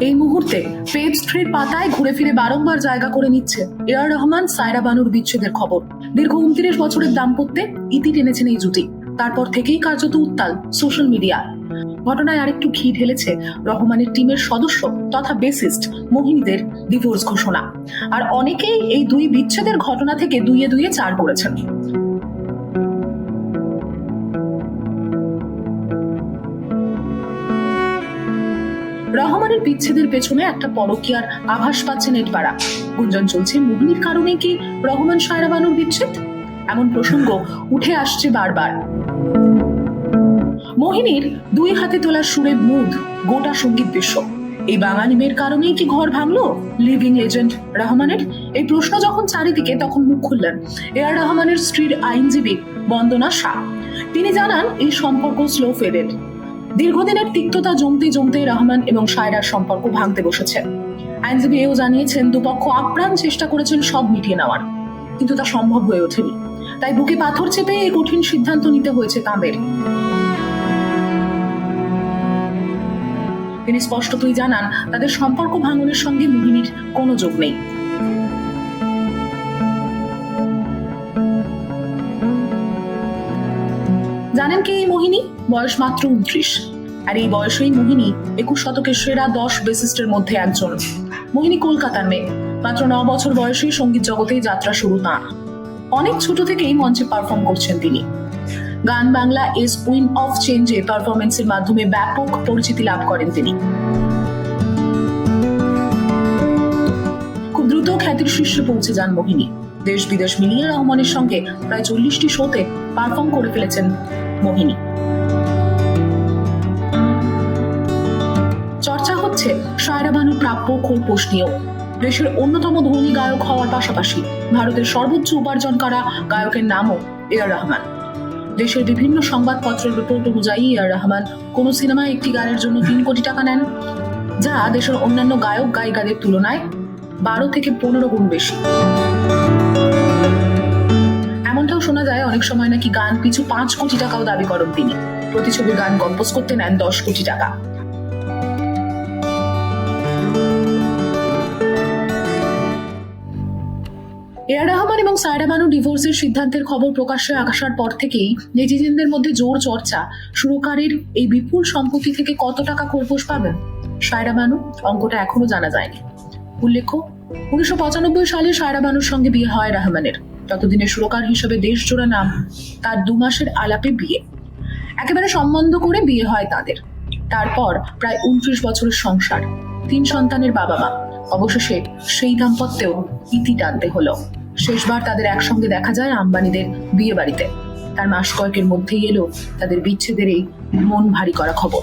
এই মুহূর্তে পেজ থ্রির পাতায় ঘুরে ফিরে বারংবার জায়গা করে নিচ্ছে এআর রহমান, সায়রা বানুর বিচ্ছেদের খবর। দীর্ঘ উনত্রিশ বছরের দাম্পত্যে ইতি টেনেছেন এই জুটি। তারপর থেকেই কার্যত উত্তাল সোশ্যাল মিডিয়া ঘটনায় আরেকটু ঘি ঢেলেছে রহমানের টিমের সদস্য তথা বেসিস্ট মোহিনীদের ডিভোর্স ঘোষণা। আর অনেকেই এই দুই বিচ্ছেদের ঘটনা থেকে দুইয়ে দুইয়ে চার করেছেন। রহমানের বিচ্ছেদের পেছনে একটা পরকীয়ার আভাস পাচ্ছে নেটপাড়া। গুঞ্জন চলছে, মোহিনীর কারণে কি রহমান সায়রা বানুর বিচ্ছেদ? এমন প্রসঙ্গ উঠে আসছে বারবার। মোহিনীর দুই হাতে তোলা সুরে মুদ গোটা সংগীত বিশ্ব এই বাঙালি মেয়ের কারণেই কি ঘর ভাঙলো? লিভিং লেজেন্ড রহমানের? এই প্রশ্ন যখন চারিদিকে, তখন মুখ খুললেন এ আর রহমানের স্ত্রীর আইনজীবী বন্দনা শাহ। তিনি জানান, এই সম্পর্ক স্লো ফেডেড দীর্ঘদিনের তিক্ততা জমতে জমতে রহমান এবং সায়রার সম্পর্ক ভাঙতে বসেছে। আইনজীবী এও জানিয়েছেন, দুপক্ষ আপ্রাণ চেষ্টা করেছেন সব মিটিয়ে নেওয়ার। কিন্তু তা সম্ভব হয়ে ওঠেনি। তাই বুকে পাথর চেপে এই কঠিন সিদ্ধান্ত নিতে হয়েছে তাঁদের। তিনি স্পষ্টতই জানান, তাদের সম্পর্ক ভাঙনের সঙ্গে মোহিনীর কোনো যোগ নেই। মোহিনী, বয়স মাত্র উনত্রিশ। আর এই বয়সেই মোহিনী একুশ শতকের সেরা দশ বেসিস্টের মধ্যে একজন। মোহিনী কলকাতার মেয়ে। মাত্র ন বছর বয়সেই সংগীত জগতেই যাত্রা শুরু তাঁর। অনেক ছোট থেকেই মঞ্চে পারফর্ম করছেন তিনি। গান বাংলা এস উইন অফ চেঞ্জে পারফরমেন্সের মাধ্যমে ব্যাপক পরিচিতি লাভ করেন তিনি। খুব দ্রুত খ্যাতির শীর্ষে পৌঁছে যান মোহিনী। দেশ বিদেশ মিলিয়ে রহমানের সঙ্গে প্রায় চল্লিশটি শোতে পারফর্ম করে ফেলেছেন মোহিনী। চর্চা হচ্ছে সায়রা বানুর প্রাপ্য খোলপোষ নিয়েও দেশের অন্যতম ধনী গায়ক হওয়ার পাশাপাশি ভারতের সর্বোচ্চ উপার্জন করা গায়কের নামও এ আর রহমান। দেশের বিভিন্ন সংবাদপত্রের রিপোর্ট অনুযায়ী এ আর রহমান কোন সিনেমায় একটি গানের জন্য তিন কোটি টাকা নেন, যা দেশের অন্যান্য গায়ক গায়িকাদের তুলনায় বারো থেকে পনেরো গুণ বেশি। এমনটাও শোনা যায়, অনেক সময় নাকি গান পিছু পাঁচ কোটি টাকাও দাবি করেন তিনি। প্রতি ছবির গান কম্পোজ করতে নেন দশ কোটি টাকা। সায়রা বানু ডিভোর্সের সিদ্ধান্তের খবর প্রকাশ্যে আসার পর থেকেই নেটিজেনদের মধ্যে জোর চর্চা। সুরকারের এই বিপুল সম্পত্তি থেকে কত টাকা খোরপোশ পাবেন? সায়রা বানু অঙ্কটা এখনও জানা যায়নি। উল্লেখ্য, উনিশশো পঁচানব্বই সালে সায়রা বানুর সঙ্গে বিয়ে হয় রহমানের। ততদিনে সুরকার হিসেবে দেশজোড়া নাম তার দু মাসের আলাপে বিয়ে। একেবারে সম্বন্ধ করে বিয়ে হয় তাদের। তারপর প্রায় উনত্রিশ বছরের সংসার। তিন সন্তানের বাবা মা অবশেষে সেই দাম্পত্যেও ইতি টানতে হলো। শেষবার তাদের একসঙ্গে দেখা যায় আম্বানিদের বিয়ে বাড়িতে তার মাস কয়েকের মধ্যেই এলো তাদের বিচ্ছেদের এই মন ভারী করা খবর।